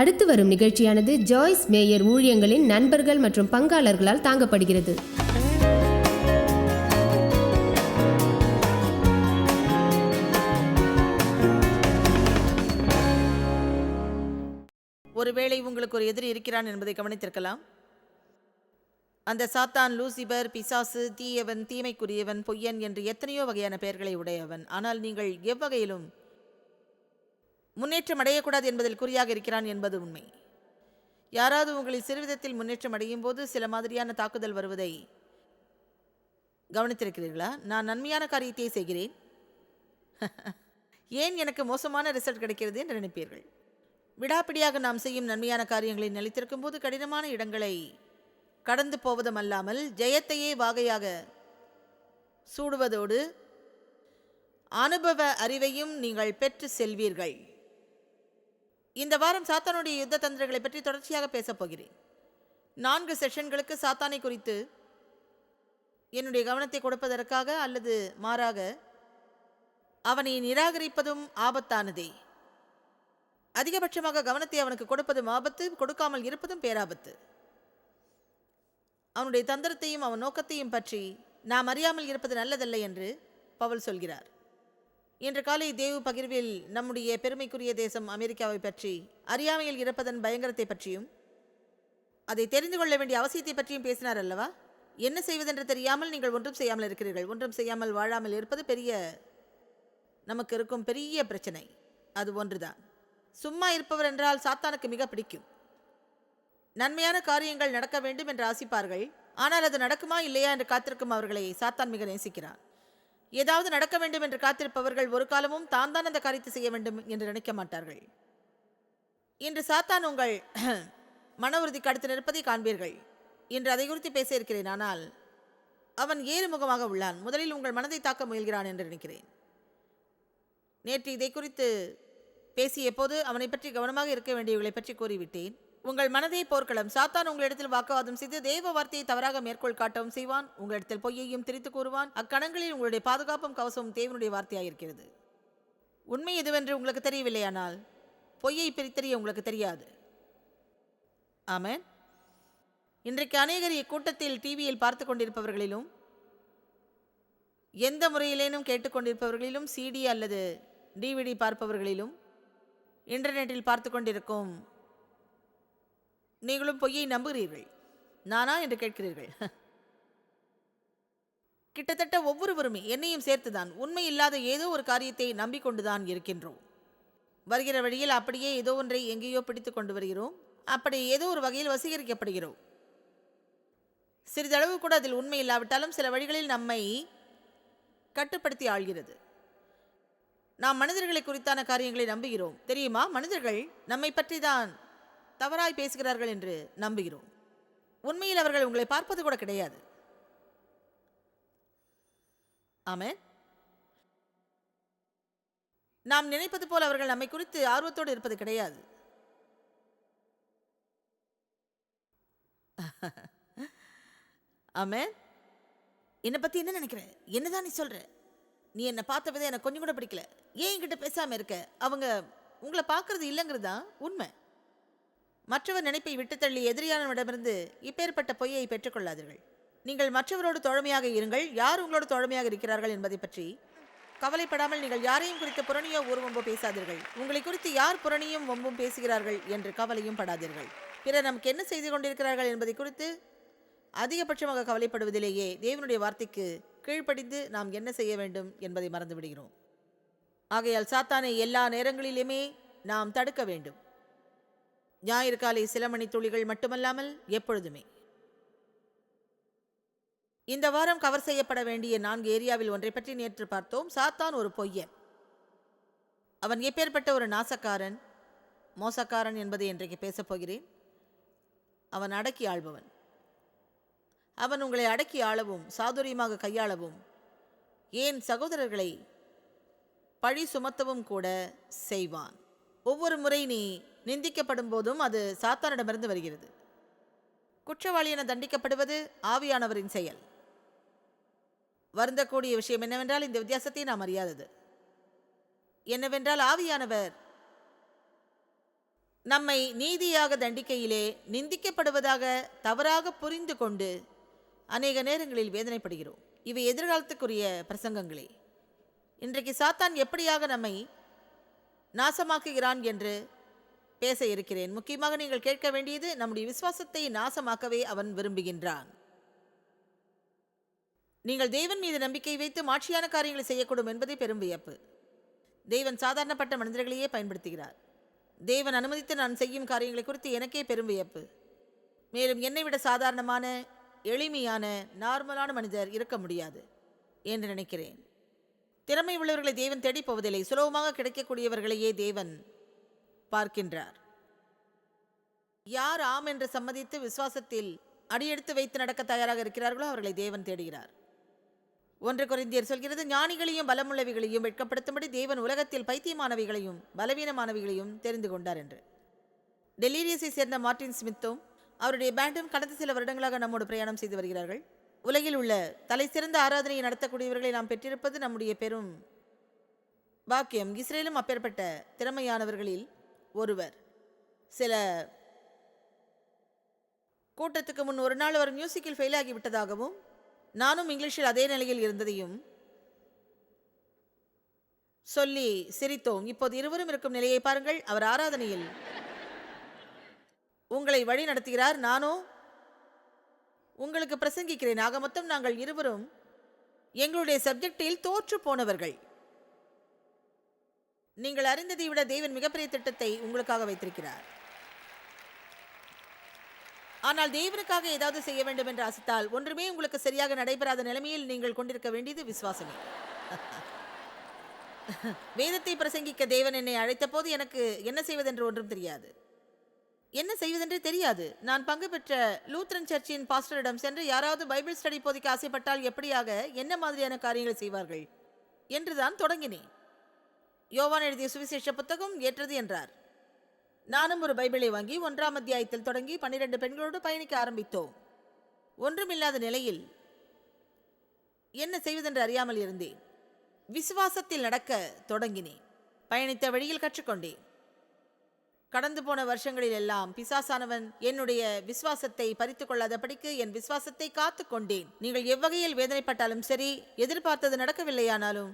அடுத்து வரும் நிகழ்ச்சியானது ஜாய்ஸ் மேயர் ஊழியங்களின் நண்பர்கள் மற்றும் பங்காளர்களால் தாங்கப்படுகிறது. ஒருவேளை உங்களுக்கு ஒரு எதிரி இருக்கிறான் என்பதை கவனித்திருக்கலாம். அந்த சாத்தான் லூசிபர் பிசாசு தீயவன் தீமைக்குரியவன் பொய்யன் என்று எத்தனையோ வகையான பெயர்களை உடையவன். ஆனால் நீங்கள் எவ்வகையிலும் முன்னேற்றம் அடையக்கூடாது என்பதில் குறியாக இருக்கிறான் என்பது உண்மை. யாராவது உங்களை சிறுவிதத்தில் முன்னேற்றம் அடையும் போது சில மாதிரியான தாக்குதல் வருவதை கவனித்திருக்கிறீர்களா? நான் நன்மையான காரியத்தை செய்கிறேன். ஏன் எனக்கு மோசமான ரிசல்ட் கிடைக்கிறது என்று நினைப்பீர்கள்? விடாப்பிடியாக நாம் செய்யும் நன்மையான காரியங்களை நிலைத்திருக்கும் போது கடினமான இடங்களை கடந்து போவதும் அல்லாமல் ஜெயத்தையே வாகையாக சூடுவதோடு அனுபவ அறிவையும் நீங்கள் பெற்று செல்வீர்கள். இந்த வாரம் சாத்தானுடைய யுத்த தந்திரங்களை பற்றி தொடர்ச்சியாக பேசப் போகிறேன். நான்கு செஷன்களுக்கு சாத்தானை குறித்து என்னுடைய கவனத்தை கொடுப்பதற்காக அல்லது மாறாக அவனை நிராகரிப்பதும் ஆபத்தானதே. அதிகபட்சமாக கவனத்தை அவனுக்கு கொடுப்பதும் ஆபத்து கொடுக்காமல் இருப்பதும் பேராபத்து. அவனுடைய தந்திரத்தையும் அவன் நோக்கத்தையும் பற்றி நாம் அறியாமல் இருப்பது நல்லதல்ல என்று பவுல் சொல்கிறார். இன்று காலை தேவு பகிர்வில் நம்முடைய பெருமைக்குரிய தேசம் அமெரிக்காவை பற்றி அறியாமையில் இருப்பதன் பயங்கரத்தை பற்றியும் அதை தெரிந்து கொள்ள வேண்டிய அவசியத்தை பற்றியும் பேசினார் அல்லவா? என்ன செய்வதென்று தெரியாமல் நீங்கள் ஒன்றும் செய்யாமல் இருக்கிறீர்கள். ஒன்றும் செய்யாமல் வாழாமல் இருப்பது பெரிய நமக்கு இருக்கும் பெரிய பிரச்சனை. அது ஒன்றுதான். சும்மா இருப்பவர் என்றால் சாத்தானுக்கு மிக பிடிக்கும். நன்மையான காரியங்கள் நடக்க வேண்டும் என்று ஆசிப்பார்கள். ஆனால் அது நடக்குமா இல்லையா என்று காத்திருக்கும் அவர்களை சாத்தான் மிக நேசிக்கிறான். ஏதாவது நடக்க வேண்டும் என்று காத்திருப்பவர்கள் ஒரு காலமும் தான் தான் அந்த காரியத்தை செய்ய வேண்டும் என்று நினைக்க மாட்டார்கள். இன்று சாத்தான் உங்கள் மன உறுதிக்கு அடுத்து நிற்பதை காண்பீர்கள் இன்று அதை குறித்து பேச இருக்கிறேன். ஆனால் அவன் ஏறுமுகமாக உள்ளான். முதலில் உங்கள் மனதை தாக்க முயல்கிறான் என்று நினைக்கிறேன். நேற்று இதை குறித்து பேசிய போது அவனை பற்றி கவனமாக இருக்க வேண்டியவர்களை பற்றி கூறிவிட்டேன். உங்கள் மனதை போர்க்களம். சாத்தான் உங்களிடத்தில் வாக்குவாதம் செய்து தேவ வார்த்தையை தவறாக மேற்கோள் காட்டவும் செய்வான் உங்களிடத்தில் பொய்யையும் திரித்து கூறுவான். அக்கணங்களில் உங்களுடைய பாதுகாப்பும் கவசமும் தேவனுடைய வார்த்தையாயிருக்கிறது உண்மை எதுவென்று உங்களுக்கு தெரியவில்லையானால் பொய்யை பிரித்தறிய உங்களுக்கு தெரியாது. ஆமேன். இன்றைக்கு அநேகர் இக்கூட்டத்தில் டிவியில் பார்த்து கொண்டிருப்பவர்களிலும் எந்த முறையிலேனும் கேட்டுக்கொண்டிருப்பவர்களிலும் சிடி அல்லது டிவிடி பார்ப்பவர்களிலும் இன்டர்நெட்டில் பார்த்து கொண்டிருக்கும் நீங்களும் பொய்யை நம்புகிறீர்கள். நானா என்று கேட்கிறீர்கள். கிட்டத்தட்ட ஒவ்வொருவருமே என்னையும் சேர்த்துதான். உண்மை இல்லாத ஏதோ ஒரு காரியத்தை நம்பிக்கொண்டுதான் இருக்கின்றோம். வருகிற வழியில் அப்படியே ஏதோ ஒன்றை எங்கேயோ பிடித்து கொண்டு வருகிறோம். அப்படி ஏதோ ஒரு வகையில் வசீகரிக்கப்படுகிறோம். சிறிதளவு கூட அதில் உண்மை இல்லாவிட்டாலும் சில வழிகளில் நம்மை கட்டுப்படுத்தி ஆள்கிறது. நாம் மனிதர்களை குறித்தான காரியங்களை நம்புகிறோம். தெரியுமா? மனிதர்கள் நம்மை பற்றி தான் தவறாய் பேசுகிறார்கள் என்று நம்புகிறோம். உண்மையில் அவர்கள் உங்களை பார்ப்பது கூட கிடையாது. ஆமென். நாம் நினைப்பது போல் அவர்கள் நம்மை குறித்து ஆர்வத்தோடு இருப்பது கிடையாது. ஆமென். என்னை பத்தி என்ன நினைக்கிற? என்னதான் நீ சொல்ற? நீ என்னை பார்த்த விதம் எனக்கு கொஞ்சம் கூட பிடிக்கல. ஏன் என்கிட்ட பேசாமல் இருக்க? அவங்க உங்களை பார்க்கறது இல்லைங்கிறது தான் உண்மை. மற்றவர் நினைப்பை விட்டுத்தள்ளி எதிரியானவரிடமிருந்து இப்பேற்பட்ட பொய்யை பெற்றுக்கொள்ளாதீர்கள். நீங்கள் மற்றவரோடு தோழமையாக இருங்கள். யார் உங்களோடு தோழமையாக இருக்கிறார்கள் என்பதை பற்றி கவலைப்படாமல் நீங்கள் யாரையும் குறித்து புறணியோ ஊர்வம்போ பேசாதீர்கள். உங்களை குறித்து யார் புறணியும் ஒம்பும் பேசுகிறார்கள் என்று கவலையும் படாதீர்கள். பிறர் நமக்கு என்ன செய்து கொண்டிருக்கிறார்கள் என்பதை குறித்து அதிகபட்சமாக கவலைப்படுவதிலேயே தேவனுடைய வார்த்தைக்கு கீழ்ப்படிந்து நாம் என்ன செய்ய வேண்டும் என்பதை மறந்துவிடுகிறோம். ஆகையால் சாத்தானை எல்லா நேரங்களிலுமே நாம் தடுக்க வேண்டும். ஞாயிறு காலை சில மணி துளிகள் மட்டுமல்லாமல் எப்பொழுதுமே. இந்த வாரம் கவர் செய்யப்பட வேண்டிய நான்கு ஏரியாவில் ஒன்றை பற்றி நேற்று பார்த்தோம். சாத்தான் ஒரு பொய்யன். அவன் எப்பேற்பட்ட ஒரு நாசக்காரன் மோசக்காரன் என்பதை இன்றைக்கு பேசப்போகிறேன் அவன் அடக்கி ஆள்பவன். அவன் உங்களை அடக்கி ஆளவும் சாதுரியமாக கையாளவும் ஏன் சகோதரர்களை பழி சுமத்தவும் கூட செய்வான். ஒவ்வொரு முறை நீ நிந்திக்கப்படும் போதும் அது சாத்தானிடமிருந்து வருகிறது. குற்றவாளி என தண்டிக்கப்படுவது ஆவியானவரின் செயல். வருந்தக்கூடிய விஷயம் என்னவென்றால் இந்த வித்தியாசத்தை நாம் அறியாதது. என்னவென்றால் ஆவியானவர் நம்மை நீதியாக தண்டிக்கையிலே நிந்திக்கப்படுவதாக தவறாக புரிந்து கொண்டு அநேக நேரங்களில் வேதனைப்படுகிறோம். இவை எதிர்காலத்துக்குரிய பிரசங்கங்களே. இன்றைக்கு சாத்தான் எப்படியாக நம்மை நாசமாக்குகிறான் என்று பேச இருக்கிறேன். முக்கியமாக நீங்கள் கேட்க வேண்டியது நம்முடைய விசுவாசத்தை நாசமாக்கவே அவன் விரும்புகின்றான். நீங்கள் தேவன் மீது நம்பிக்கை வைத்து மாட்சியான காரியங்களை செய்யக்கூடும் என்பதே பெரும் வியப்பு. தேவன் சாதாரணப்பட்ட மனிதர்களையே பயன்படுத்துகிறார். தேவன் அனுமதித்து நான் செய்யும் காரியங்களை குறித்து எனக்கே பெரும் வியப்பு. மேலும் என்னை விட சாதாரணமான எளிமையான நார்மலான மனிதர் இருக்க முடியாது என்று நினைக்கிறேன். திறமை உள்ளவர்களை தேவன் தேடி போவதில்லை சுலபமாக கிடைக்கக்கூடியவர்களையே தேவன் பார்க்கின்றார். யார் ஆம் என்று சம்மதித்து விசுவாசத்தில் அடியெடுத்து வைத்து நடக்க தயாராக இருக்கிறார்களோ அவர்களை தேவன் தேடுகிறார். ஒன்று குறைந்தியர் சொல்கிறது ஞானிகளையும் பலமுள்ளவைகளையும் வெட்கப்படுத்தும்படி தேவன் உலகத்தில் பைத்தியமானவைகளையும் பலவீனமானவைகளையும் தெரிந்து கொண்டார் என்று. டெலீரியஸை சேர்ந்த மார்ட்டின் ஸ்மித்தும் அவருடைய பேண்டும் கடந்த சில வருடங்களாக நம்மோடு பிரயாணம் செய்து வருகிறார்கள். உலகில் உள்ள தலை சிறந்த ஆராதனையை நடத்தக்கூடியவர்களை நாம் பெற்றிருப்பது நம்முடைய பெரும் பாக்கியம். இஸ்ரேலும் அப்பேற்பட்ட திறமையானவர்களில் ஒருவர். சில கூட்டத்துக்கு முன் ஒரு நாள் அவர் மியூசிக்கில் ஃபெயில் ஆகிவிட்டதாகவும் நானும் இங்கிலீஷில் அதே நிலையில் இருந்ததையும் சொல்லி சிரித்தோம். இப்போது இருவரும் இருக்கும் நிலையை பாருங்கள். அவர் ஆராதனையில் உங்களை வழி நடத்துகிறார் நானோ உங்களுக்கு பிரசங்கிக்கிறேன். ஆக மொத்தம் நாங்கள் இருவரும் எங்களுடைய சப்ஜெக்டில் தோற்று போனவர்கள். நீங்கள் அறிந்ததை விட தேவன் மிகப்பெரிய திட்டத்தை உங்களுக்காக வைத்திருக்கிறார். ஆனால் தேவனுக்காக ஏதாவது செய்ய வேண்டும் என்று ஆசித்தால் ஒன்றுமே உங்களுக்கு சரியாக நடைபெறாத நிலைமையில் நீங்கள் கொண்டிருக்க வேண்டியது விசுவாசமே. வேதத்தை பிரசங்கிக்க தேவன் என்னை அழைத்த போது எனக்கு என்ன செய்வதென்று ஒன்றும் தெரியாது. என்ன செய்வதென்று தெரியாது. நான் பங்கு பெற்ற லூத்ரன் சர்ச்சின் பாஸ்டரிடம் சென்று யாராவது பைபிள் ஸ்டடி போதிக்க ஆசைப்பட்டால் எப்படியாக என்ன மாதிரியான காரியங்களை செய்வார்கள்? என்றுதான் தொடங்கினேன். யோவான் எழுதிய சுவிசேஷ புத்தகம் ஏற்றது என்றார். நானும் ஒரு பைபிளை வாங்கி ஒன்றாம் அத்தியாயத்தில் தொடங்கி பன்னிரண்டு பெண்களோடு பயணிக்க ஆரம்பித்தோம். ஒன்றுமில்லாத நிலையில் என்ன செய்வதென்று அறியாமல் இருந்தேன். விசுவாசத்தில் நடக்க தொடங்கினேன். பயணித்த வழியில் கற்றுக்கொண்டேன். கடந்து போன வருஷங்களில் எல்லாம் பிசாசானவன் என்னுடைய விசுவாசத்தை பறித்து கொள்ளாதபடிக்கு என் விசுவாசத்தை காத்து கொண்டேன் நீங்கள் எவ்வகையில் வேதனைப்பட்டாலும் சரி எதிர்பார்த்தது நடக்கவில்லையானாலும்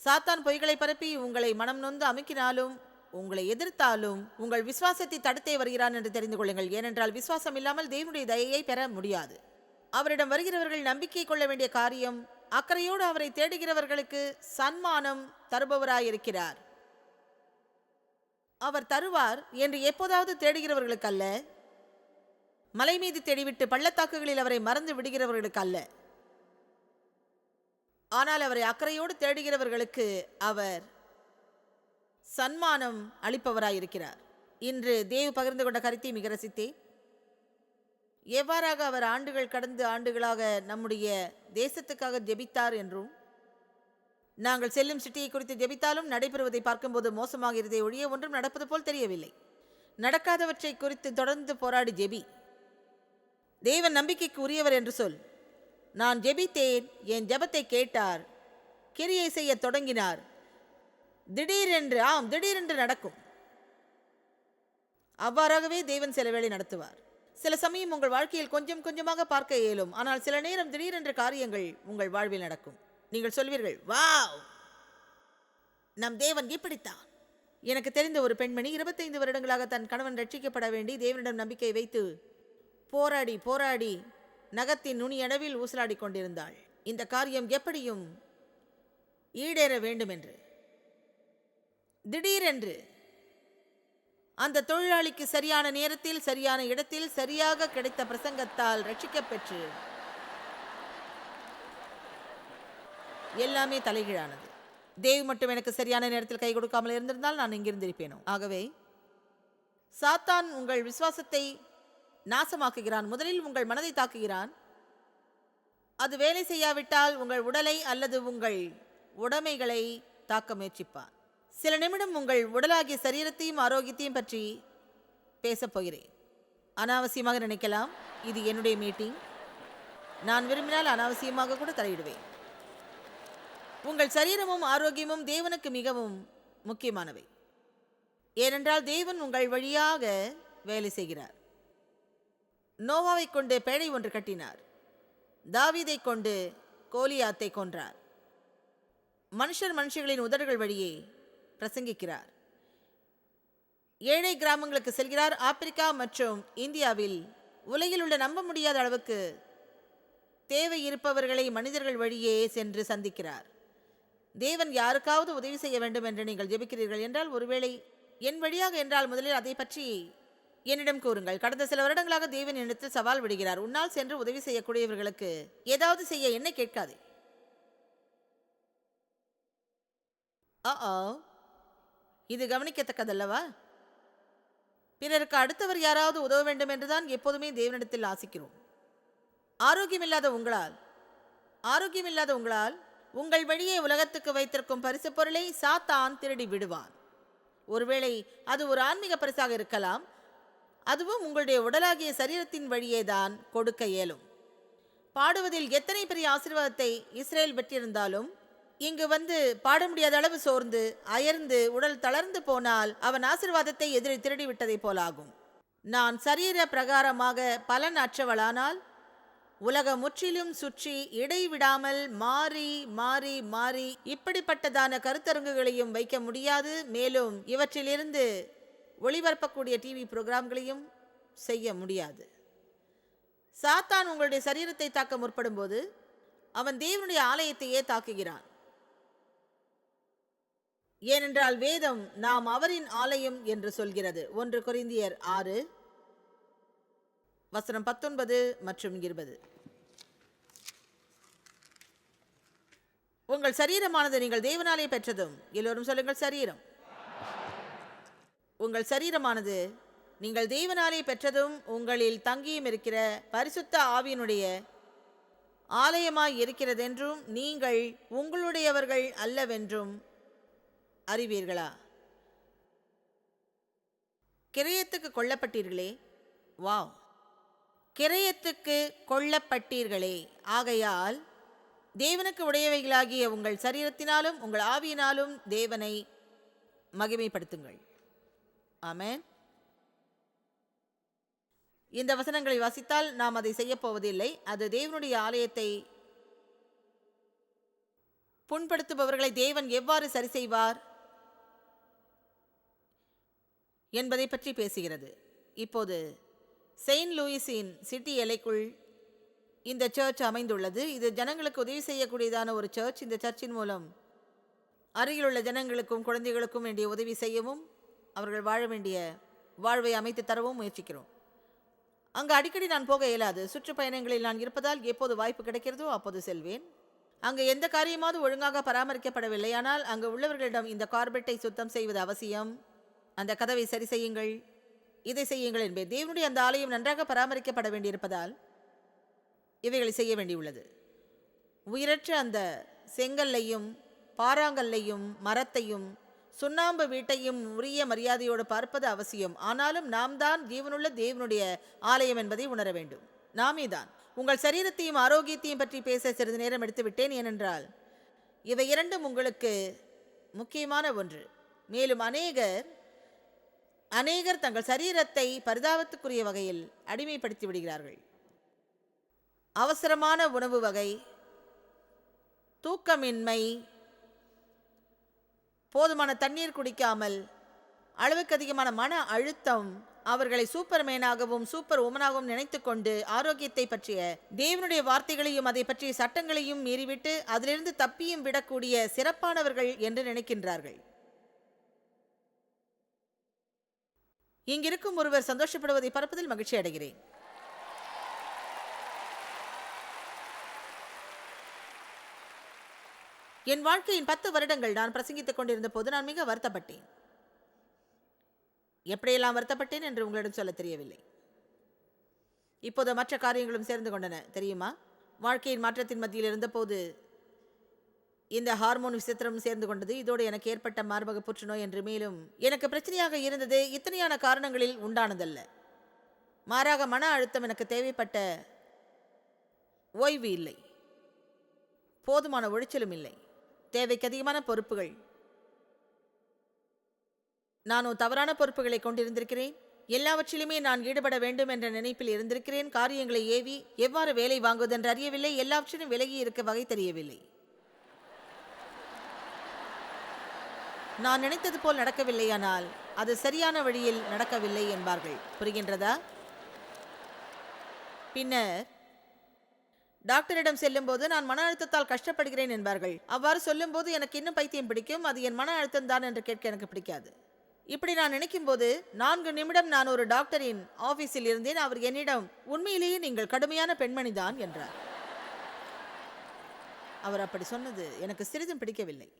சாத்தான் பொய்களை பரப்பி உங்களை மனம் நொந்து அமுக்கினாலும் உங்களை எதிர்த்தாலும் உங்கள் விசுவாசத்தை தடுத்தே வருகிறான் என்று தெரிந்து கொள்ளுங்கள். ஏனென்றால் விசுவாசம் இல்லாமல் தேவனுடைய தயையை பெற முடியாது. அவரிடம் வருகிறவர்கள் நம்பிக்கை கொள்ள வேண்டிய காரியம் அக்கறையோடு அவரை தேடுகிறவர்களுக்கு சன்மானம் தருபவராயிருக்கிறார். அவர் தருவார் என்று எப்போதாவது தேடுகிறவர்களுக்கு அல்ல மலை மீது தேடிவிட்டு பள்ளத்தாக்குகளில் அவரை மறந்து விடுகிறவர்களுக்கு அல்ல ஆனால் அவரை அக்கறையோடு தேடுகிறவர்களுக்கு அவர் சன்மானம் அளிப்பவராயிருக்கிறார். இன்று தேவ் பகிர்ந்து கொண்ட கருத்தை மிக ரசித்தேன் எவ்வாறாக அவர் ஆண்டுகள் கடந்து ஆண்டுகளாக நம்முடைய தேசத்துக்காக ஜெபித்தார் என்றும் நாங்கள் செல்லும் சிட்டியை குறித்து ஜெபித்தாலும் நடைபெறுவதை பார்க்கும்போது மோசமாகிறதே ஒழிய ஒன்றும் நடப்பது போல் தெரியவில்லை. நடக்காதவற்றை குறித்து தொடர்ந்து போராடி ஜெபி. தேவன் நம்பிக்கைக்கு உரியவர் என்று சொல். நான் ஜெபித்தேன் என் ஜெபத்தை கேட்டார் கிரியை செய்ய தொடங்கினார். திடீரென்று ஆம் திடீரென்று நடக்கும். அவ்வாறாகவே தேவன் சில வேளை நடத்துவார். சில சமயம் உங்கள் வாழ்க்கையில் கொஞ்சம் கொஞ்சமாக பார்க்க இயலும். ஆனால் சில நேரம் திடீரென்ற காரியங்கள் உங்கள் வாழ்வில் நடக்கும். நீங்கள் சொல்வீர்கள் வாவ்! நம் தேவன் இப்படித்தான். எனக்கு தெரிந்த ஒரு பெண்மணி இருபத்தைந்து வருடங்களாக தன் கணவன் ரட்சிக்கப்பட வேண்டி தேவனிடம் நம்பிக்கை வைத்து போராடி போராடி! நகத்தின் நுனியளவில் ஊசலாடி கொண்டிருந்தாள். இந்த காரியம் எப்படியும் ஈடேற வேண்டும் என்று திடீரென்று. அந்த தொழிலாளிக்கு சரியான நேரத்தில் சரியான இடத்தில் சரியாக கிடைத்த பிரசங்கத்தால் ரட்சிக்கப் பெற்று எல்லாமே தலைகீழானது. தேவ் மட்டும் எனக்கு சரியான நேரத்தில் கை கொடுக்காமல் இருந்திருந்தால் நான் இங்கிருந்திருப்பேனோ? ஆகவே சாத்தான் உங்கள் விசுவாசத்தை நாசமாக்குகிறான். முதலில் உங்கள் மனதை தாக்குகிறான். அது வேலை செய்யாவிட்டால் உங்கள் உடலை அல்லது உங்கள் உடைமைகளை தாக்க முயற்சிப்பான். சில நிமிடம் உங்கள் உடலாகிய சரீரத்தையும் ஆரோக்கியத்தையும் பற்றி பேசப் போகிறேன். அனாவசியமாக நினைக்கலாம். இது என்னுடைய மீட்டிங். நான் விரும்பினால் அனாவசியமாக கூட தலையிடுவேன். உங்கள் சரீரமும் ஆரோக்கியமும் தேவனுக்கு மிகவும் முக்கியமானவை. ஏனென்றால் தேவன் உங்கள் வழியாக வேலை செய்கிறார். நோவாவை கொண்டு பேழை ஒன்று கட்டினார். தாவீதை கொண்டு கோலியாத்தை கொன்றார். மனுஷர் மனுஷர்களின் உதடுகள் வழியே பிரசங்கிக்கிறார். ஏழை கிராமங்களுக்கு செல்கிறார். ஆப்பிரிக்கா மற்றும் இந்தியாவில் உலகில் உள்ள நம்ப முடியாத அளவுக்கு தேவை இருப்பவர்களை மனிதர்கள் வழியே சென்று சந்திக்கிறார். தேவன் யாருக்காவது உதவி செய்ய வேண்டும் என்று நீங்கள் ஜெபிக்கிறீர்கள் என்றால் ஒருவேளை என் வழியாக என்றால் முதலில் அதை பற்றி என்னிடம் கூறுங்கள். கடந்த சில வருடங்களாக தேவன் என்னிடத்தில் சவால் விடுகிறார். உன்னால் சென்று உதவி செய்யக்கூடியவர்களுக்கு ஏதாவது செய்ய என்ன கேட்காது. ஆ இது கவனிக்கத்தக்கதல்லவா? பிறருக்கு அடுத்தவர் யாராவது உதவ வேண்டும் என்றுதான் எப்போதுமே தேவனிடத்தில் ஆசிக்கிறோம். ஆரோக்கியமில்லாத உங்களால் ஆரோக்கியமில்லாத உங்களால் உங்கள் வழியே உலகத்துக்கு வைத்திருக்கும் பரிசு பொருளை சாத்தான் திருடி விடுவான். ஒருவேளை அது ஒரு ஆன்மீக பரிசாக இருக்கலாம். அதுவும் உங்களுடைய உடலாகிய சரீரத்தின் வழியே தான் கொடுக்க இயலும். பாடுவதில் எத்தனை பெரிய ஆசீர்வாதத்தை இஸ்ரேல் பெற்றிருந்தாலும் இங்கு வந்து பாட முடியாத அளவு சோர்ந்து அயர்ந்து உடல் தளர்ந்து போனால் அவன் ஆசீர்வாதத்தை எதிரி திருடி விட்டதைப் போலாகும். நான் சரீர பிரகாரமாக பலன் அற்றவளானால் உலகம் முற்றிலும் சுற்றி இடைவிடாமல் மாறி மாறி மாறி இப்படிப்பட்டதான கருத்தரங்குகளையும் வைக்க முடியாது. மேலும் இவற்றிலிருந்து ஒளிபரப்பக்கூடிய டிவி புரோகிராம்களையும் செய்ய முடியாது. சாத்தான் உங்களுடைய சரீரத்தை தாக்க முற்படும்போது அவன் தேவனுடைய ஆலயத்தையே தாக்குகிறான். ஏனென்றால் வேதம் நாம் அவரின் ஆலயம் என்று சொல்கிறது. ஒன்று கொரிந்தியர் ஆறு வசனம் பத்தொன்பது மற்றும் இருபது. உங்கள் சரீரமானது நீங்கள் தேவனாலே பெற்றதும். எல்லோரும் சொல்லுங்கள் சரீரம். உங்கள் சரீரமானது நீங்கள் தேவனாலே பெற்றதும் உங்களில் தங்கியும் இருக்கிற பரிசுத்த ஆவியினுடைய ஆலயமாய் இருக்கிறதென்றும் நீங்கள் உங்களுடையவர்கள் அல்லவென்றும் அறிவீர்களா? கிரயத்துக்கு கொல்லப்பட்டீர்களே. வாவ். கிரயத்துக்கு கொல்லப்பட்டீர்களே. ஆகையால் தேவனுக்கு உடையவைகளாகிய உங்கள் சரீரத்தினாலும் உங்கள் ஆவியினாலும் தேவனை மகிமைப்படுத்துங்கள். ஆமேன். இந்த வசனங்களை வாசித்தால் நாம் அதை செய்யப் போவதில்லை. அது தேவனுடைய ஆலயத்தை புண்படுத்துபவர்களை தேவன் எவ்வாறு சரி செய்வார் என்பதை பற்றி பேசுகிறது. இப்போது செயின்ட் லூயிஸின் சிட்டி எல்லைக்குள் இந்த சர்ச் அமைந்துள்ளது. இது ஜனங்களுக்கு உதவி செய்யக்கூடியதான ஒரு சர்ச். இந்த சர்ச்சின் மூலம் அருகிலுள்ள ஜனங்களுக்கும் குழந்தைகளுக்கும் வேண்டிய உதவி செய்யவும் அவர்கள் வாழ வேண்டிய வாழ்வை அமைத்து தரவும் முயற்சிக்கிறோம். அங்கு அடிக்கடி நான் போக இயலாது. சுற்றுப்பயணங்களில் நான் இருப்பதால் எப்போது வாய்ப்பு கிடைக்கிறதோ அப்போது செல்வேன். அங்கு எந்த காரியமாவது ஒழுங்காக பராமரிக்கப்படவில்லை ஆனால் அங்கு உள்ளவர்களிடம் இந்த கார்பெட்டை சுத்தம் செய்வது அவசியம். அந்த கதவை சரி செய்யுங்கள். இதை செய்யுங்கள் என்பேன். தேவனுடைய அந்த ஆலயம் நன்றாக பராமரிக்கப்பட வேண்டியிருப்பதால் இவைகளை செய்ய வேண்டியுள்ளது. உயிரற்ற அந்த செங்கல்லையும் பாறாங்கல்லையும் மரத்தையும் சுண்ணாம்பு வீட்டையும் உரிய மரியாதையோடு பார்ப்பது அவசியம். ஆனாலும் நாம் தான் ஜீவனுள்ள தேவனுடைய ஆலயம் என்பதை உணர வேண்டும். நாமே தான். உங்கள் சரீரத்தையும் ஆரோக்கியத்தையும் பற்றி பேச சிறிது நேரம் எடுத்து விட்டேன். ஏனென்றால் இவை இரண்டும் உங்களுக்கு முக்கியமான ஒன்று. மேலும் அநேகர் அநேகர் தங்கள் சரீரத்தை பரிதாபத்துக்குரிய வகையில் அடிமைப்படுத்தி விடுகிறார்கள். அவசரமான உணவு வகை தூக்கமின்மை போதுமான தண்ணீர் குடிக்காமல் அளவுக்கு அதிகமான மன அழுத்தம் அவர்களை சூப்பர்மேனாகவும் சூப்பர் உமனாகவும் நினைத்துக்கொண்டு ஆரோக்கியத்தை பற்றிய தேவனுடைய வார்த்தைகளையும் அதை பற்றிய சட்டங்களையும் மீறிவிட்டு அதிலிருந்து தப்பியும் விடக்கூடிய சிறப்பானவர்கள் என்று நினைக்கின்றார்கள். இங்கிருக்கும் ஒருவர் சந்தோஷப்படுவதை பார்ப்பதில் மகிழ்ச்சி அடைகிறேன். என் வாழ்க்கையின் பத்து வருடங்கள் நான் பிரசங்கித்துக் கொண்டிருந்த போது நான் மிக வருத்தப்பட்டேன். எப்படியெல்லாம் வருத்தப்பட்டேன் என்று உங்களிடம் சொல்ல தெரியவில்லை. இப்போது மற்ற காரியங்களும் சேர்ந்து கொண்டன தெரியுமா? வாழ்க்கையின் மாற்றத்தின் மத்தியில் இருந்தபோது இந்த ஹார்மோன் விசித்திரம் சேர்ந்து கொண்டது இதோடு எனக்கு ஏற்பட்ட மார்பக புற்றுநோய் என்று மேலும் எனக்கு பிரச்சனையாக இருந்தது இத்தனையான காரணங்களில் உண்டானதல்ல. மாறாக மன அழுத்தம் எனக்கு தேவைப்பட்ட ஓய்வு இல்லை. போதுமான ஒழிச்சலும் இல்லை. தேவைக்கு அதிகமான பொறுப்புகள். நானும் தவறான பொறுப்புகளை கொண்டிருந்திருக்கிறேன். எல்லாவற்றிலுமே நான் ஈடுபட வேண்டும் என்ற நினைப்பில் இருந்திருக்கிறேன். காரியங்களை ஏவி எவ்வாறு வேலை வாங்குவதென்று அறியவில்லை. எல்லாவற்றிலும் விலகி இருக்க வகை தெரியவில்லை. நான் நினைத்தது போல் நடக்கவில்லையானால் அது சரியான வழியில் நடக்கவில்லை என்பார்கள். புரிகின்றதா? பின்னர் டாக்டரிடம் செல்லும்போது நான் மன அழுத்தத்தால் கஷ்டப்படுகிறேன் என்பார்கள். அவ்வாறு சொல்லும்போது எனக்கு இன்னும் பைத்தியம் பிடிக்கும். அது என் மன அழுத்தம் தான் என்று கேட்க எனக்கு பிடிக்காது. இப்படி நான் நினைக்கும்போது நான்கு நிமிடம் நான் ஒரு டாக்டரின் ஆஃபீஸில் இருந்தேன். அவர் என்னிடம் உண்மையிலேயே நீங்கள் கடுமையான பெண்மணிதான் என்றார். அவர் அப்படி சொன்னது எனக்கு சிறிதும் பிடிக்கவில்லை.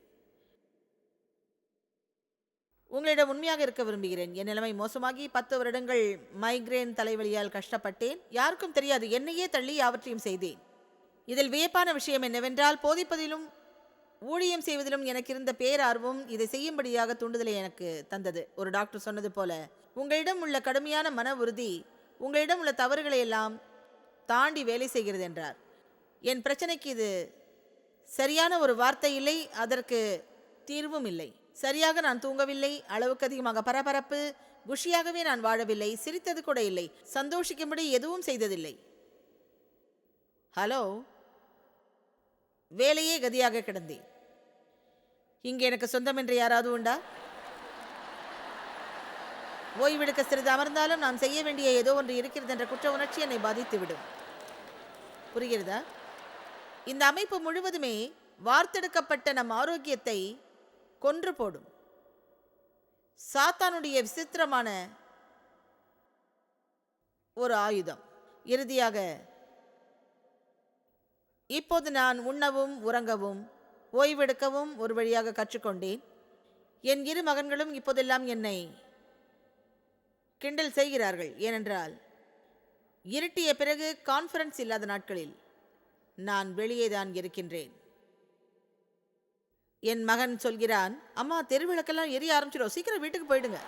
உங்களிடம் உண்மையாக இருக்க விரும்புகிறேன். என் நிலைமை மோசமாகி பத்து வருடங்கள் மைக்ரேன் தலைவலியால் கஷ்டப்பட்டேன். யாருக்கும் தெரியாது. என்னையே தள்ளி அவற்றையும் செய்தேன். இதில் வியப்பான விஷயம் என்னவென்றால் போதிப்பதிலும் ஊழியம் செய்வதிலும் எனக்கு இருந்த பேரார்வம் இதை செய்யும்படியாக தூண்டுதலை எனக்கு தந்தது. ஒரு டாக்டர் சொன்னது போல உங்களிடம் உள்ள கடுமையான மன உறுதி உங்களிடம் உள்ள தவறுகளை எல்லாம் தாண்டி வேலை செய்கிறது என்றார். என் பிரச்சனைக்கு இது சரியான ஒரு வார்த்தை இல்லை அதற்கு தீர்வும் இல்லை. சரியாக நான் தூங்கவில்லை அளவுக்கு அதிகமாக பரபரப்பு குஷியாகவே நான் வாழவில்லை சிரித்தது கூட இல்லை சந்தோஷிக்கும்படி எதுவும் செய்ததில்லை. ஹலோ? வேலையே கதியாக கிடந்தேன். இங்கே எனக்கு சொந்தம் என்று யாராவது உண்டா? ஓய்வெடுக்க சிறிது அமர்ந்தாலும் நான் செய்ய வேண்டிய ஏதோ ஒன்று இருக்கிறது என்ற குற்ற உணர்ச்சி என்னை பாதித்துவிடும். புரிகிறதா? இந்த அமைப்பு முழுவதுமே வார்த்தெடுக்கப்பட்ட நம் ஆரோக்கியத்தை கொன்று போடும் சாத்தானுடைய விசித்திரமான ஒரு ஆயுதம். இறுதியாக இப்போது நான் உண்ணவும் உறங்கவும் ஓய்வெடுக்கவும் ஒரு வழியாக கற்றுக்கொண்டேன். என் இரு மகன்களும் இப்போதெல்லாம் என்னை கிண்டல் செய்கிறார்கள். ஏனென்றால் இருட்டிய பிறகு கான்ஃபரன்ஸ் இல்லாத நாட்களில் நான் வெளியே தான் இருக்கின்றேன். என் மகன் சொல்கிறான் அம்மா தெருவிளக்கெல்லாம் எரிய ஆரம்பிச்சிடும் சீக்கிரம் வீட்டுக்கு போயிடுங்க.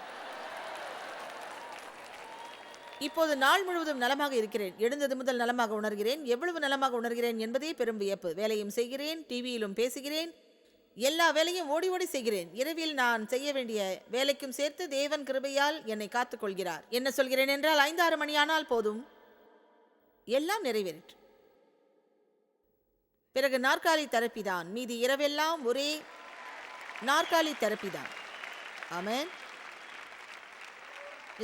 இப்போது நாள் முழுவதும் நலமாக இருக்கிறேன். எழுந்தது முதல் நலமாக உணர்கிறேன். எவ்வளவு நலமாக உணர்கிறேன் என்பதே பெரும் வியப்பு. வேலையும் செய்கிறேன் டிவியிலும் பேசுகிறேன். எல்லா வேலையும் ஓடி ஓடி செய்கிறேன். இரவில் நான் செய்ய வேண்டிய வேலைக்கும் சேர்த்து தேவன் கிருபையால் என்னை காத்துக்கொள்கிறார். என்ன சொல்கிறேன் என்றால் ஐந்தாறு மணி ஆனால் போதும். எல்லாம் நிறைவேறிற்று. பிறகு நாற்காலி தெரப்பிதான். மீதி இரவெல்லாம் ஒரே நாற்காலி தெரப்பி ஆமேன்.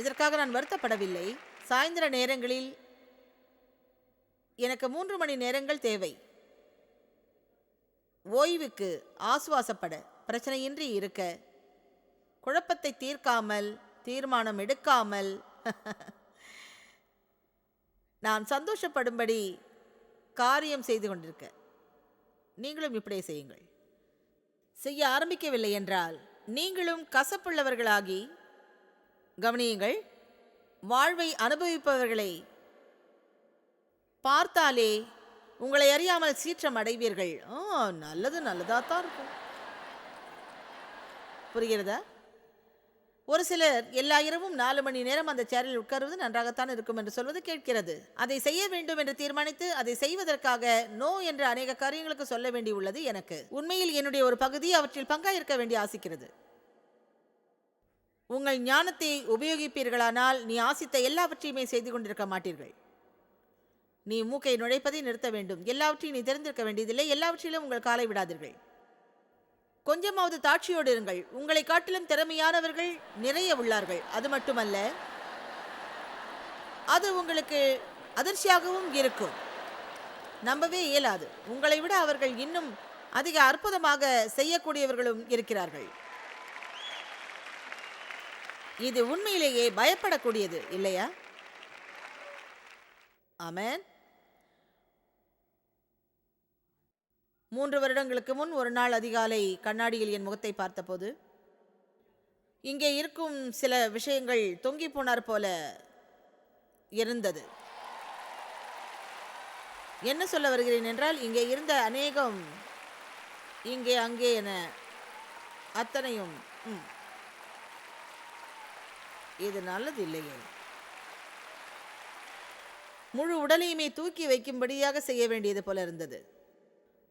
இதற்காக நான் வருத்தப்படவில்லை. சாயந்தர நேரங்களில் எனக்கு மூன்று மணி நேரங்கள் தேவை. ஓய்வுக்கு ஆசுவாசப்பட பிரச்சனையின்றி இருக்க குழப்பத்தை தீர்க்காமல் தீர்மானம் எடுக்காமல் நான் சந்தோஷப்படும்படி காரியம் செய்து கொண்டிருக்க. நீங்களும் இப்படியே செய்யுங்கள். செய்ய ஆரம்பிக்கவில்லை என்றால் நீங்களும் கசப்புள்ளவர்களாகி கவனியுங்கள் வாழ்வை அனுபவிப்பவர்களை பார்த்தாலே உங்களை அறியாமல் சீற்றம் அடைவீர்கள். ஆ நல்லது நல்லதாக தான் இருக்கும். புரிகிறதா? ஒரு சிலர் எல்லா இரவும் நாலு மணி நேரம் அந்த சேரில் உட்காருவது நன்றாகத்தான் இருக்கும் என்று சொல்வது கேட்கிறது. அதை செய்ய வேண்டும் என்று தீர்மானித்து அதை செய்வதற்காக நோ என்ற அநேக காரியங்களுக்கு சொல்ல வேண்டி உள்ளது எனக்கு. உண்மையில் என்னுடைய ஒரு பகுதி அவற்றில் பங்காயிருக்க வேண்டி ஆசிக்கிறது. உங்கள் ஞானத்தை உபயோகிப்பீர்களானால் நீ ஆசித்த எல்லாவற்றையுமே செய்து கொண்டிருக்க மாட்டீர்கள். நீ மூக்கை நுழைப்பதை நிறுத்த வேண்டும். எல்லாவற்றையும் நீ தெரிந்திருக்க வேண்டியதில்லை. எல்லாவற்றிலும் உங்கள் காலை விடாதீர்கள். கொஞ்சமாவது தாட்சியோடு இருங்கள். உங்களை காட்டிலும் திறமையானவர்கள் நிறைய உள்ளார்கள். அது மட்டுமல்ல அது உங்களுக்கு அதிர்ச்சியாகவும் இருக்கும். நம்பவே இயலாது. உங்களை விட அவர்கள் இன்னும் அதிக அற்புதமாக செய்யக்கூடியவர்களும் இருக்கிறார்கள். இது உண்மையிலேயே பயப்படக்கூடியது இல்லையா? அமேன் மூன்று வருடங்களுக்கு முன் ஒரு நாள் அதிகாலை கண்ணாடியில் என் முகத்தை பார்த்தபோது இங்கே இருக்கும் சில விஷயங்கள் தொங்கி போனார் போல இருந்தது. என்ன சொல்ல வருகிறேன் என்றால் இங்கே இருந்த அநேகம் இங்கே அங்கே என அத்தனையும் ம், இது நல்லது இல்லையே. முழு உடலையுமே தூக்கி வைக்கும்படியாக செய்ய வேண்டியது போல இருந்தது.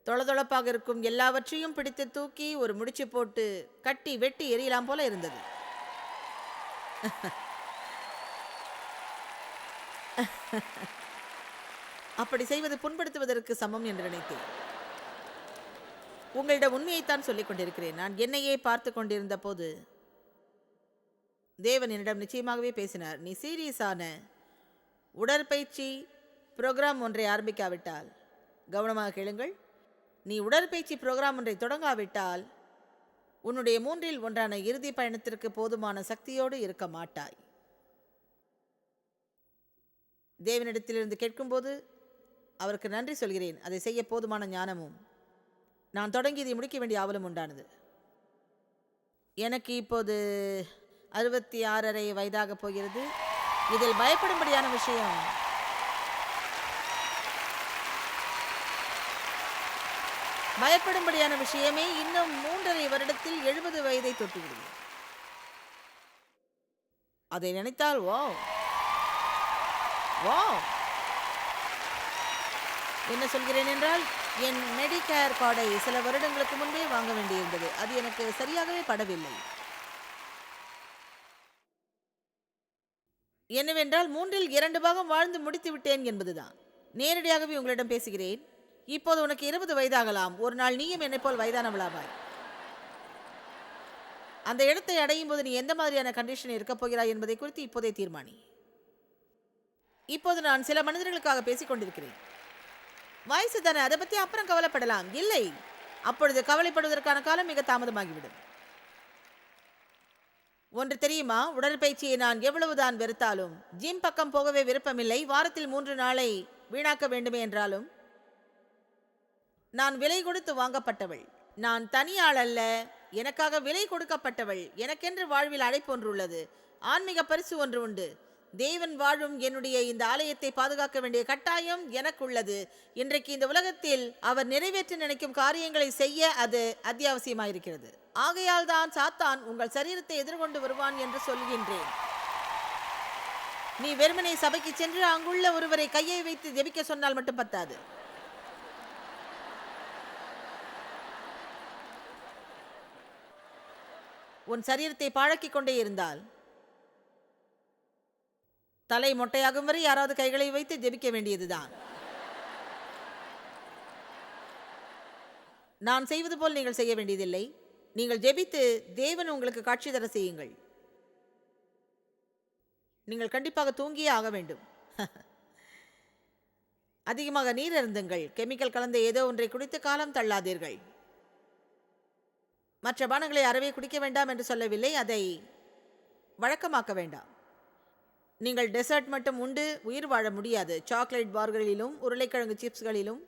தொளதொளப்பாக இருக்கும் எல்லாவற்றையும் பிடித்து தூக்கி ஒரு முடிச்சு போட்டு கட்டி வெட்டி எரியலாம் போல இருந்தது. அப்படி செய்வது புண்படுத்துவதற்கு சமம் என்று நினைத்தேன். உங்களிடம் உண்மையைத்தான் சொல்லிக் கொண்டிருக்கிறேன். நான் என்னையே பார்த்து கொண்டிருந்த போது தேவன் என்னிடம் நிச்சயமாகவே பேசினார். நீ சீரியஸான உடற்பயிற்சி புரோகிராம் ஒன்றை ஆரம்பிக்காவிட்டால் கவனமாக கேளுங்கள். நீ உடற்பயிற்சி புரோகிராம் ஒன்றை தொடங்காவிட்டால் உன்னுடைய மூன்றில் ஒன்றான இறுதி பயணத்திற்கு போதுமான சக்தியோடு இருக்க மாட்டாய். தேவனிடத்திலிருந்து கேட்கும்போது அவருக்கு நன்றி சொல்கிறேன். அதை செய்ய போதுமான ஞானமும் நான் தொடங்கி இதை முடிக்க வேண்டிய ஆவலும் உண்டானது. எனக்கு இப்போது அறுபத்தி ஆறரை வயதாக போகிறது. இதில் பயப்படும்படியான விஷயம் பயப்படும்படியான விஷயமே இன்னும் மூன்றரை வருடத்தில் எழுபது வயதை தொட்டுவிடுது. அதை நினைத்தால் வா வா என்ன சொல்கிறேன் என்றால் என் மெடிகேர் கார்டை சில வருடங்களுக்கு முன்பே வாங்க வேண்டியிருந்தது. அது எனக்கு சரியாகவே படவில்லை. என்னவென்றால் மூன்றில் இரண்டு பாகம் வாழ்ந்து முடித்து விட்டேன் என்பதுதான். நேரடியாகவே உங்களிடம் பேசுகிறேன். இப்போது உனக்கு இருபது வயதாகலாம். ஒரு நாள் நீயும் என்னை போல் வயதானவளாவாய். அந்த இடத்தை அடையும் போது நீ எந்த மாதிரியான கண்டிஷன் இருக்கப் போகிறாய் என்பதை குறித்து இப்போதே தீர்மானி. இப்போது நான் சில மனிதர்களுக்காக பேசிக் கொண்டிருக்கிறேன். வயசு தானே அதை பற்றி அப்புறம் கவலைப்படலாம். இல்லை. அப்பொழுது கவலைப்படுவதற்கான காலம் மிக தாமதமாகிவிடும். ஒன்று தெரியுமா? உடற்பயிற்சியை நான் எவ்வளவுதான் வெறுத்தாலும் ஜிம் பக்கம் போகவே விருப்பமில்லை. வாரத்தில் மூன்று நாளை வீணாக்க வேண்டுமே என்றாலும் நான் விலை கொடுத்து வாங்கப்பட்டவள். நான் தனியாள் அல்ல எனக்காக விலை கொடுக்கப்பட்டவள். எனக்கென்று வாழ்வில் அழைப்பு ஒன்று உள்ளது ஆன்மீக பரிசு ஒன்று உண்டு. தேவன் வாழும் என்னுடைய இந்த ஆலயத்தை பாதுகாக்க வேண்டிய கட்டாயம் எனக்குள்ளது. இன்றைக்கு இந்த உலகத்தில் அவர் நிறைவேற்ற நினைக்கும் காரியங்களை செய்ய அது அத்தியாவசியமாயிருக்கிறது. ஆகையால் தான் சாத்தான் உங்கள் சரீரத்தை எதிர்கொண்டு வருவான் என்று சொல்கின்றேன். நீ வெறுமனை சபைக்கு சென்று அங்குள்ள ஒருவரை கையை வைத்து ஜெபிக்க சொன்னால் மட்டும் பத்தாது. உன் சரீரத்தை பாழக்கிக் கொண்டே இருந்தால் தலை மொட்டையாகும் வரை யாராவது கைகளை வைத்து ஜெபிக்க வேண்டியதுதான். நான் செய்வது போல் நீங்கள் செய்ய வேண்டியதில்லை. நீங்கள் ஜெபித்து தேவன் உங்களுக்கு காட்சி தர செய்யுங்கள். நீங்கள் கண்டிப்பாக தூங்கியே ஆக வேண்டும். அதிகமாக நீர் அருந்துங்கள். கெமிக்கல் கலந்த ஏதோ ஒன்றை குடித்து காலம் தள்ளாதீர்கள். மற்ற பானங்களை அறவே குடிக்க வேண்டாம் என்று சொல்லவில்லை அதை வழக்கமாக்க வேண்டாம். நீங்கள் டெசர்ட் மட்டும் உண்டு உயிர் வாழ முடியாது. சாக்லேட் பார்களிலும் உருளைக்கிழங்கு சிப்ஸ்களிலும்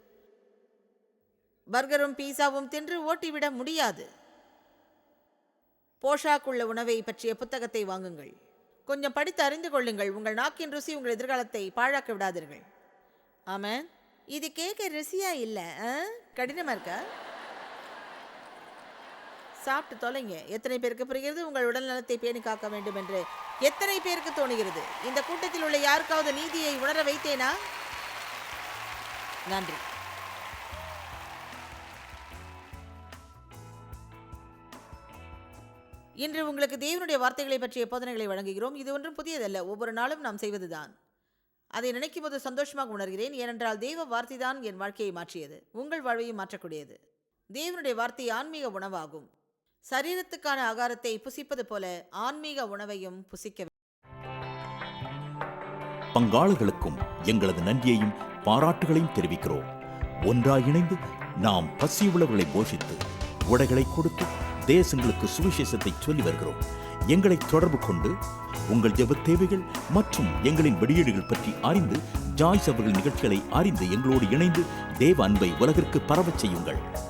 பர்கரும் பீஸாவும் தின்று ஓட்டிவிட முடியாது. போஷாக்குள்ள உணவை பற்றிய புத்தகத்தை வாங்குங்கள். கொஞ்சம் படித்து அறிந்து கொள்ளுங்கள். உங்கள் நாக்கின் ருசி உங்கள் எதிர்காலத்தை பாழாக்க விடாதீர்கள். ஆமாம் இது கேட்க ருசியா இல்லை கடினமாக இருக்கா? சாப்பிட்டு தொலைங்க. எத்தனை பேருக்கு புரிகிறது? உங்கள் உடல் நலத்தை பேணி காக்க வேண்டும் என்று. எத்தனை பேருக்கு தோணுகிறது? இந்த கூட்டத்தில் உள்ள யாருக்காவது நீதியை உணர வைத்தேனா? நன்றி. இன்று உங்களுக்கு தேவனுடைய வார்த்தைகளை பற்றிய போதனைகளை வழங்குகிறோம். இது ஒன்றும் புதியதல்ல. ஒவ்வொரு நாளும் நாம் செய்வதுதான். அதை நினைக்கும் போது சந்தோஷமாக உணர்கிறேன். ஏனென்றால் தெய்வ வார்த்தை தான் என் வாழ்க்கையை மாற்றியது. உங்கள் வாழ்வையும் மாற்றக்கூடியது. தேவனுடைய வார்த்தை ஆன்மீக உணவாகும். சரீரத்துக்கான ஆகாரத்தை புசிப்பது போல ஆன்மீக உணவையும் புசிக்க பங்காளர்களுக்கும் எங்களது நன்றியையும் பாராட்டுகளையும் தெரிவிக்கிறோம். ஒன்றாக இணைந்து நாம் பசி பசியுள்ளவர்களை போஷித்து உடைகளை கொடுத்து தேசங்களுக்கு சுவிசேஷத்தை சொல்லி வருகிறோம். எங்களை தொடர்பு கொண்டு உங்கள் ஜெப தேவைகள் மற்றும் எங்களின் வெளியீடுகள் பற்றி அறிந்து ஜாய்ஸ் அவர்கள் நிகழ்ச்சிகளை அறிந்து எங்களோடு இணைந்து தேவ அன்பை உலகிற்கு பரவச் செய்யுங்கள்.